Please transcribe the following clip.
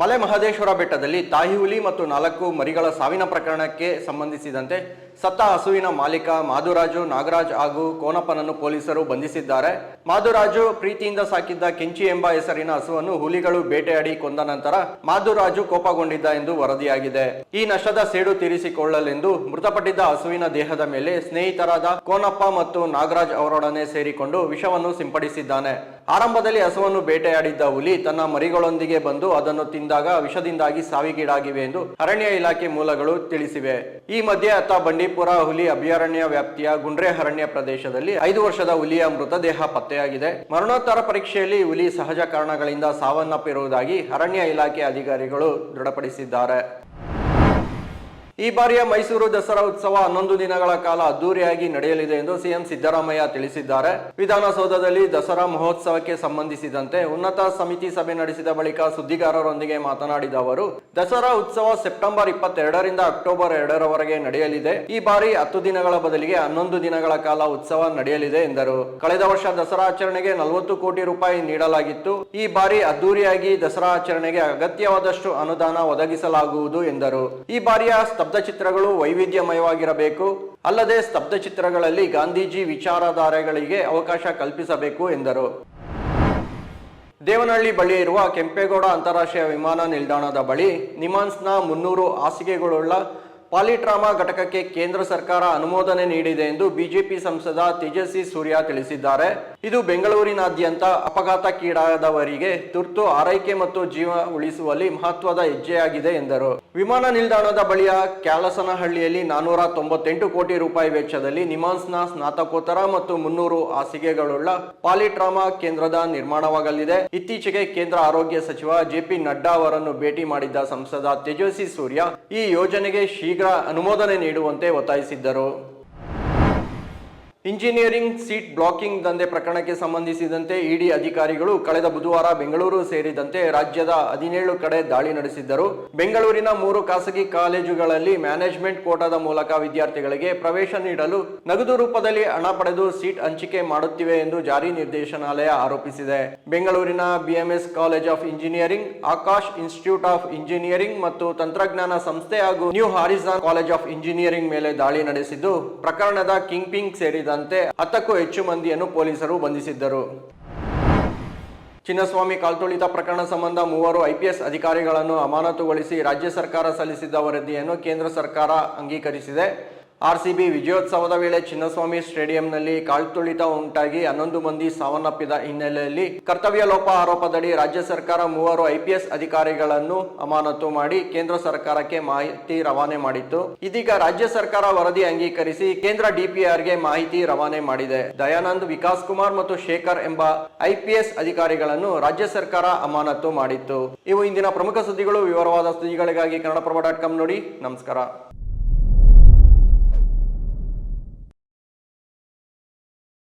ಮಲೆ ಮಹದೇಶ್ವರ ಬೆಟ್ಟದಲ್ಲಿ ತಾಯಿ ಹುಲಿ ಮತ್ತು ನಾಲ್ಕು ಮರಿಗಳ ಸಾವಿನ ಪ್ರಕರಣಕ್ಕೆ ಸಂಬಂಧಿಸಿದಂತೆ ಸತ್ತ ಹಸುವಿನ ಮಾಲೀಕ ಮಾಧುರಾಜು ನಾಗರಾಜ್ ಹಾಗೂ ಕೋನಪ್ಪನನ್ನು ಪೊಲೀಸರು ಬಂಧಿಸಿದ್ದಾರೆ. ಮಾಧುರಾಜು ಪ್ರೀತಿಯಿಂದ ಸಾಕಿದ್ದ ಕೆಂಚಿ ಎಂಬ ಹೆಸರಿನ ಹಸುವನ್ನು ಹುಲಿಗಳು ಬೇಟೆಯಾಡಿ ಕೊಂದ ನಂತರ ಮಾಧುರಾಜು ಕೋಪಗೊಂಡಿದ್ದ ಎಂದು ವರದಿಯಾಗಿದೆ. ಈ ನಷ್ಟದ ಸೇಡು ತೀರಿಸಿಕೊಳ್ಳಲೆಂದು ಮೃತಪಟ್ಟಿದ್ದ ಹಸುವಿನ ದೇಹದ ಮೇಲೆ ಸ್ನೇಹಿತರಾದ ಕೋನಪ್ಪ ಮತ್ತು ನಾಗರಾಜ್ ಅವರೊಡನೆ ಸೇರಿಕೊಂಡು ವಿಷವನ್ನು ಸಿಂಪಡಿಸಿದ್ದಾನೆ. ಆರಂಭದಲ್ಲಿ ಹಸುವನ್ನು ಬೇಟೆಯಾಡಿದ್ದ ಹುಲಿ ತನ್ನ ಮರಿಗಳೊಂದಿಗೆ ಬಂದು ಅದನ್ನು ತಿಂದಾಗ ವಿಷದಿಂದಾಗಿ ಸಾವಿಗೀಡಾಗಿವೆ ಎಂದು ಅರಣ್ಯ ಇಲಾಖೆ ಮೂಲಗಳು ತಿಳಿಸಿವೆ. ಈ ಮಧ್ಯೆ ಅತ್ತ ಬಂಡೀಪುರ ಹುಲಿ ಅಭಯಾರಣ್ಯ ವ್ಯಾಪ್ತಿಯ ಗುಂಡ್ರೆ ಅರಣ್ಯ ಪ್ರದೇಶದಲ್ಲಿ ಐದು ವರ್ಷದ ಹುಲಿಯ ಮೃತದೇಹ ಪತ್ತೆಯಾಗಿದೆ. ಮರಣೋತ್ತರ ಪರೀಕ್ಷೆಯಲ್ಲಿ ಹುಲಿ ಸಹಜ ಕಾರಣಗಳಿಂದ ಸಾವನ್ನಪ್ಪಿರುವುದಾಗಿ ಅರಣ್ಯ ಇಲಾಖೆ ಅಧಿಕಾರಿಗಳು ದೃಢಪಡಿಸಿದ್ದಾರೆ. ಈ ಬಾರಿಯ ಮೈಸೂರು ದಸರಾ ಉತ್ಸವ ಹನ್ನೊಂದು ದಿನಗಳ ಕಾಲ ಅದ್ದೂರಿಯಾಗಿ ನಡೆಯಲಿದೆ ಎಂದು ಸಿಎಂ ಸಿದ್ದರಾಮಯ್ಯ ತಿಳಿಸಿದ್ದಾರೆ. ವಿಧಾನಸೌಧದಲ್ಲಿ ದಸರಾ ಮಹೋತ್ಸವಕ್ಕೆ ಸಂಬಂಧಿಸಿದಂತೆ ಉನ್ನತ ಸಮಿತಿ ಸಭೆ ನಡೆಸಿದ ಬಳಿಕ ಸುದ್ದಿಗಾರರೊಂದಿಗೆ ಮಾತನಾಡಿದ ಅವರು, ದಸರಾ ಉತ್ಸವ ಸೆಪ್ಟೆಂಬರ್ ಇಪ್ಪತ್ತೆರಡರಿಂದ ಅಕ್ಟೋಬರ್ ಎರಡರವರೆಗೆ ನಡೆಯಲಿದೆ. ಈ ಬಾರಿ ಹತ್ತು ದಿನಗಳ ಬದಲಿಗೆ ಹನ್ನೊಂದು ದಿನಗಳ ಕಾಲ ಉತ್ಸವ ನಡೆಯಲಿದೆ ಎಂದರು. ಕಳೆದ ವರ್ಷ ದಸರಾ ಆಚರಣೆಗೆ ನಲವತ್ತು ಕೋಟಿ ರೂಪಾಯಿ ನೀಡಲಾಗಿತ್ತು. ಈ ಬಾರಿ ಅದ್ದೂರಿಯಾಗಿ ದಸರಾ ಆಚರಣೆಗೆ ಅಗತ್ಯವಾದಷ್ಟು ಅನುದಾನ ಒದಗಿಸಲಾಗುವುದು ಎಂದರು. ಈ ಬಾರಿಯ ಸ್ತಬ್ಧ ಚಿತ್ರಗಳು ವೈವಿಧ್ಯಮಯವಾಗಿರಬೇಕು. ಅಲ್ಲದೆ ಸ್ತಬ್ಧ ಚಿತ್ರಗಳಲ್ಲಿ ಗಾಂಧೀಜಿ ವಿಚಾರಧಾರೆಗಳಿಗೆ ಅವಕಾಶ ಕಲ್ಪಿಸಬೇಕು ಎಂದರು. ದೇವನಹಳ್ಳಿ ಬಳಿ ಇರುವ ಕೆಂಪೇಗೌಡ ಅಂತಾರಾಷ್ಟ್ರೀಯ ವಿಮಾನ ನಿಲ್ದಾಣದ ಬಳಿ ನಿಮಾನ್ಸ್ನ ಮುನ್ನೂರು ಹಾಸಿಗೆಗಳುಳ್ಳ ಪಾಲಿಟ್ರಾಮಾ ಘಟಕಕ್ಕೆ ಕೇಂದ್ರ ಸರ್ಕಾರ ಅನುಮೋದನೆ ನೀಡಿದೆ ಎಂದು ಬಿಜೆಪಿ ಸಂಸದ ತೇಜಸ್ವಿ ಸೂರ್ಯ ತಿಳಿಸಿದ್ದಾರೆ. ಇದು ಬೆಂಗಳೂರಿನಾದ್ಯಂತ ಅಪಘಾತಕ್ಕೀಡಾದವರಿಗೆ ತುರ್ತು ಆರೈಕೆ ಮತ್ತು ಜೀವ ಉಳಿಸುವಲ್ಲಿ ಮಹತ್ವದ ಹೆಜ್ಜೆಯಾಗಿದೆ ಎಂದರು. ವಿಮಾನ ನಿಲ್ದಾಣದ ಬಳಿಯ ಕ್ಯಾಲಸನಹಳ್ಳಿಯಲ್ಲಿ ನಾನೂರ ತೊಂಬತ್ತೆಂಟು ಕೋಟಿ ರೂಪಾಯಿ ವೆಚ್ಚದಲ್ಲಿ ನಿಮಾನ್ಸ್ನ ಸ್ನಾತಕೋತ್ತರ ಮತ್ತು ಮುನ್ನೂರು ಹಾಸಿಗೆಗಳುಳ್ಳ ಪಾಲಿಟ್ರಾಮಾ ಕೇಂದ್ರದ ನಿರ್ಮಾಣವಾಗಲಿದೆ. ಇತ್ತೀಚೆಗೆ ಕೇಂದ್ರ ಆರೋಗ್ಯ ಸಚಿವ ಜೆಪಿ ನಡ್ಡಾ ಅವರನ್ನು ಭೇಟಿ ಮಾಡಿದ್ದ ಸಂಸದ ತೇಜಸ್ವಿ ಸೂರ್ಯ ಈ ಯೋಜನೆಗೆ ಶೀಘ್ರ ಅನುಮೋದನೆ ನೀಡುವಂತೆ ಒತ್ತಾಯಿಸಿದ್ದರು. ಇಂಜಿನಿಯರಿಂಗ್ ಸೀಟ್ ಬ್ಲಾಕಿಂಗ್ ದಂಧೆ ಪ್ರಕರಣಕ್ಕೆ ಸಂಬಂಧಿಸಿದಂತೆ ಇಡಿ ಅಧಿಕಾರಿಗಳು ಕಳೆದ ಬುಧವಾರ ಬೆಂಗಳೂರು ಸೇರಿದಂತೆ ರಾಜ್ಯದ ಹದಿನೇಳು ಕಡೆ ದಾಳಿ ನಡೆಸಿದ್ದರು. ಬೆಂಗಳೂರಿನ ಮೂರು ಖಾಸಗಿ ಕಾಲೇಜುಗಳಲ್ಲಿ ಮ್ಯಾನೇಜ್ಮೆಂಟ್ ಕೋಟಾದ ಮೂಲಕ ವಿದ್ಯಾರ್ಥಿಗಳಿಗೆ ಪ್ರವೇಶ ನೀಡಲು ನಗದು ರೂಪದಲ್ಲಿ ಹಣ ಪಡೆದು ಸೀಟ್ ಹಂಚಿಕೆ ಮಾಡುತ್ತಿವೆ ಎಂದು ಜಾರಿ ನಿರ್ದೇಶನಾಲಯ ಆರೋಪಿಸಿದೆ. ಬೆಂಗಳೂರಿನ BMS college of engineering, Akash institute of engineering ಮತ್ತು ತಂತ್ರಜ್ಞಾನ ಸಂಸ್ಥೆ ಹಾಗೂ new Horizon college of engineering ಮೇಲೆ ದಾಳಿ ನಡೆಸಿದ್ದು, ಪ್ರಕರಣದ ಕಿಂಗ್ ಪಿಂಗ್ ಸೇರಿದಂತೆ ಹತ್ತಕ್ಕೂ ಹೆಚ್ಚು ಮಂದಿಯನ್ನು ಪೊಲೀಸರು ಬಂಧಿಸಿದ್ದರು. ಚಿನ್ನಸ್ವಾಮಿ ಕಾಲ್ತುಳಿತ ಪ್ರಕರಣ ಸಂಬಂಧ ಮೂವರು ಐಪಿಎಸ್ ಅಧಿಕಾರಿಗಳನ್ನು ಅಮಾನತುಗೊಳಿಸಿ ರಾಜ್ಯ ಸರ್ಕಾರ ಸಲ್ಲಿಸಿದ್ದ ವರದಿಯನ್ನು ಕೇಂದ್ರ ಸರ್ಕಾರ ಅಂಗೀಕರಿಸಿದೆ. ಆರ್ಸಿಬಿ ವಿಜಯೋತ್ಸವದ ವೇಳೆ ಚಿನ್ನಸ್ವಾಮಿ ಸ್ಟೇಡಿಯಂನಲ್ಲಿ ಕಾಳ್ತುಳಿತ ಉಂಟಾಗಿ ಹನ್ನೊಂದು ಮಂದಿ ಸಾವನ್ನಪ್ಪಿದ ಹಿನ್ನೆಲೆಯಲ್ಲಿ ಕರ್ತವ್ಯ ಲೋಪ ಆರೋಪದಡಿ ರಾಜ್ಯ ಸರ್ಕಾರ ಮೂವರು ಐಪಿಎಸ್ ಅಧಿಕಾರಿಗಳನ್ನು ಅಮಾನತು ಮಾಡಿ ಕೇಂದ್ರ ಸರ್ಕಾರಕ್ಕೆ ಮಾಹಿತಿ ರವಾನೆ ಮಾಡಿತ್ತು. ಇದೀಗ ರಾಜ್ಯ ಸರ್ಕಾರ ವರದಿ ಅಂಗೀಕರಿಸಿ ಕೇಂದ್ರ ಡಿಪಿಆರ್ಗೆ ಮಾಹಿತಿ ರವಾನೆ ಮಾಡಿದೆ. ದಯಾನಂದ್, ವಿಕಾಸ್ ಕುಮಾರ್ ಮತ್ತು ಶೇಖರ್ ಎಂಬ ಐಪಿಎಸ್ ಅಧಿಕಾರಿಗಳನ್ನು ರಾಜ್ಯ ಸರ್ಕಾರ ಅಮಾನತು ಮಾಡಿತ್ತು. ಇವು ಇಂದಿನ ಪ್ರಮುಖ ಸುದ್ದಿಗಳು. ವಿವರವಾದ ಸುದ್ದಿಗಳಿಗಾಗಿ ಕನ್ನಡಪ್ರಭ ಡಾಟ್ ಕಾಮ್ ನೋಡಿ. ನಮಸ್ಕಾರ.